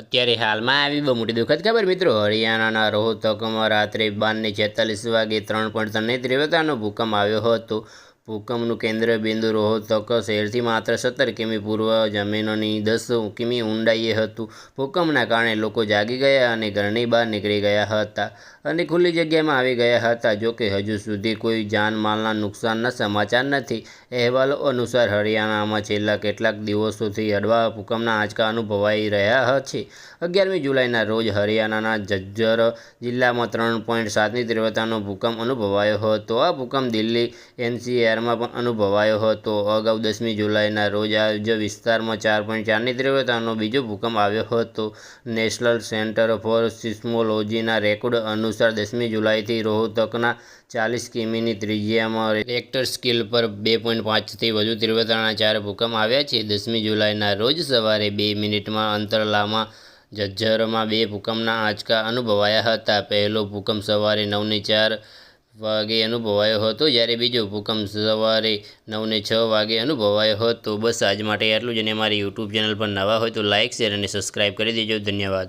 અત્યારે હાલમાં આવી બહુ મોટી દુઃખદ ખબર મિત્રો હરિયાણાના રોહતકમાં રાત્રે બારને છેતાલીસ વાગે ત્રણ પોઈન્ટ ત્રણની તીવ્રતાનો ભૂકંપ આવ્યો હતો ભૂકંપનું કેન્દ્ર બિંદુ રોહતક શહેરથી માત્ર સત્તર કિમી પૂર્વ જમીનોની દસ કિમી ઊંડાઈએ હતું. ભૂકંપના કારણે લોકો જાગી ગયા અને ઘરની બહાર નીકળી ગયા હતા અને ખુલ્લી જગ્યામાં આવી ગયા હતા. જોકે હજુ સુધી કોઈ જાનમાલના નુકસાનના સમાચાર નથી. અહેવાલો અનુસાર હરિયાણામાં છેલ્લા કેટલાક દિવસોથી હળવા ભૂકંપના આંચકા અનુભવાઈ રહ્યા છે. અગિયારમી જુલાઈના રોજ હરિયાણાના જજ્જર જિલ્લામાં ત્રણ પોઈન્ટ સાતની તીવ્રતાનો ભૂકંપ અનુભવાયો હતો. આ ભૂકંપ દિલ્હી એનસીઆરમાં પણ અનુભવાયો હતો. અગાઉ દસમી જુલાઈના રોજ આ જ વિસ્તારમાં ચાર પોઈન્ટ ચારની તીવ્રતાનો બીજો ભૂકંપ આવ્યો હતો. નેશનલ સેન્ટર ફોર સિસ્મોલોજીના રેકોર્ડ અનુસાર દસમી જુલાઈથી રોહતકના ચાલીસ કિમીની ત્રિજ્યામાં રેક્ટર સ્કેલ પર બે પોઈન્ટ પાંચથી વધુ તીવ્રતાના ચાર ભૂકંપ આવ્યા છે. દસમી જુલાઈના રોજ સવારે બે મિનિટમાં અંતરલામાં જજ્જરમાં બે ભૂકંપના આંચકા અનુભવાયા હતા. પહેલો ભૂકંપ સવારે નવની ચાર વાગે અનુભવાયો હતો, જ્યારે બીજો ભૂકંપ સવારે નવને છ વાગે અનુભવાયો હતો. બસ આજ માટે આટલું જ અને મારી યુટ્યુબ ચેનલ પર નવા હોય તો લાઇક શેર અને સબસ્ક્રાઈબ કરી દેજો. ધન્યવાદ.